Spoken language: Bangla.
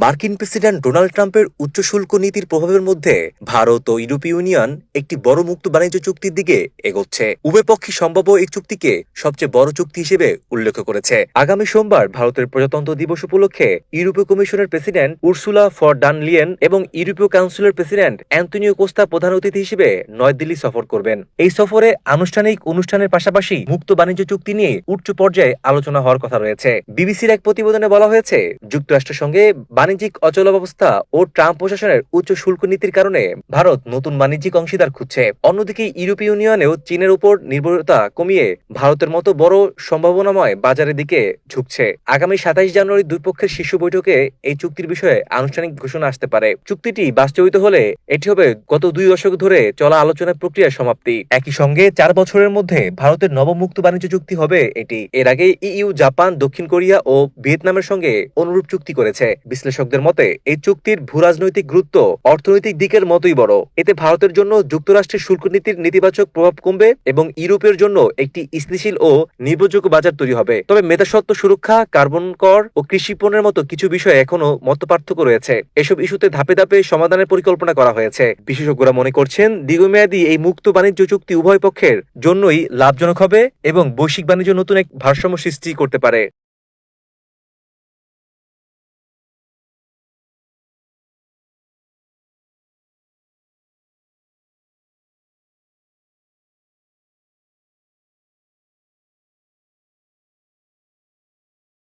মার্কিন প্রেসিডেন্ট ডোনাল্ড ট্রাম্পের উচ্চ শুল্ক নীতির প্রভাবের মধ্যে ভারত ও ইউরোপীয় ইউনিয়ন একটি বড় মুক্ত বাণিজ্য চুক্তির দিকে এগোচ্ছে। উভয় পক্ষই সম্ভাব্য এই চুক্তিকে সবচেয়ে বড় চুক্তি হিসেবে উল্লেখ করেছে। আগামী সোমবার ভারতের প্রজাতন্ত্র দিবস উপলক্ষে ইউরোপীয় কমিশনের প্রেসিডেন্ট উর্সুলা ফর ডান লিয়েন এবং ইউরোপীয় কাউন্সিলের প্রেসিডেন্ট অ্যান্তনিও কোস্তা প্রধান অতিথি হিসেবে নয়াদিল্লি সফর করবেন। এই সফরে আনুষ্ঠানিক অনুষ্ঠানের পাশাপাশি মুক্ত বাণিজ্য চুক্তি নিয়ে উচ্চ পর্যায়ে আলোচনা হওয়ার কথা রয়েছে। বিবিসির এক প্রতিবেদনে বলা হয়েছে, যুক্তরাষ্ট্রের সঙ্গে বাণিজ্যিক অচলাবস্থা ও ট্রাম্প প্রশাসনের উচ্চ শুল্ক নীতির কারণে ভারত নতুন বাণিজ্যিক অংশীদার খুঁজছে। অন্যদিকে ইউরোপীয় ইউনিয়নেও চীনের উপর নির্ভরতা কমিয়ে ভারতের মতো বড় সম্ভাবনাময় বাজারের দিকে ঝুঁকছে। আগামী সাতাইশ জানুয়ারি দুই পক্ষের শীর্ষ বৈঠকে এই চুক্তির বিষয়ে আনুষ্ঠানিক ঘোষণা আসতে পারে। চুক্তিটি বাস্তবিত হলে এটি হবে গত দুই দশক ধরে চলা আলোচনার প্রক্রিয়ার সমাপ্তি। একই সঙ্গে চার বছরের মধ্যে ভারতের নবমুক্ত বাণিজ্য চুক্তি হবে এটি। এর আগে ইইউ, জাপান, দক্ষিণ কোরিয়া ও ভিয়েতনামের সঙ্গে অনুরূপ চুক্তি করেছে। বিশ্লেষকদের মতে, এই চুক্তির ভূরাজনৈতিক গুরুত্ব অর্থনৈতিক দিকের মতোই বড়। এতে ভারতের জন্য যুক্তরাষ্ট্রের শুল্ক নীতির নেতিবাচক প্রভাব কমবে এবং ইউরোপের জন্য একটি স্থিতিশীল ও নির্ভরযোগ্য বাজার তৈরি হবে। তবে মেধাসত্ব সুরক্ষা, কার্বন কর ও কৃষি পণ্যের মতো কিছু বিষয়ে এখনও মতপার্থক্য রয়েছে। এসব ইস্যুতে ধাপে ধাপে সমাধানের পরিকল্পনা করা হয়েছে। বিশেষজ্ঞরা মনে করছেন, দীর্ঘমেয়াদী এই মুক্ত বাণিজ্য চুক্তি উভয় পক্ষের জন্যই লাভজনক হবে এবং বৈশ্বিক বাণিজ্য নতুন এক ভারসাম্য সৃষ্টি করতে পারে।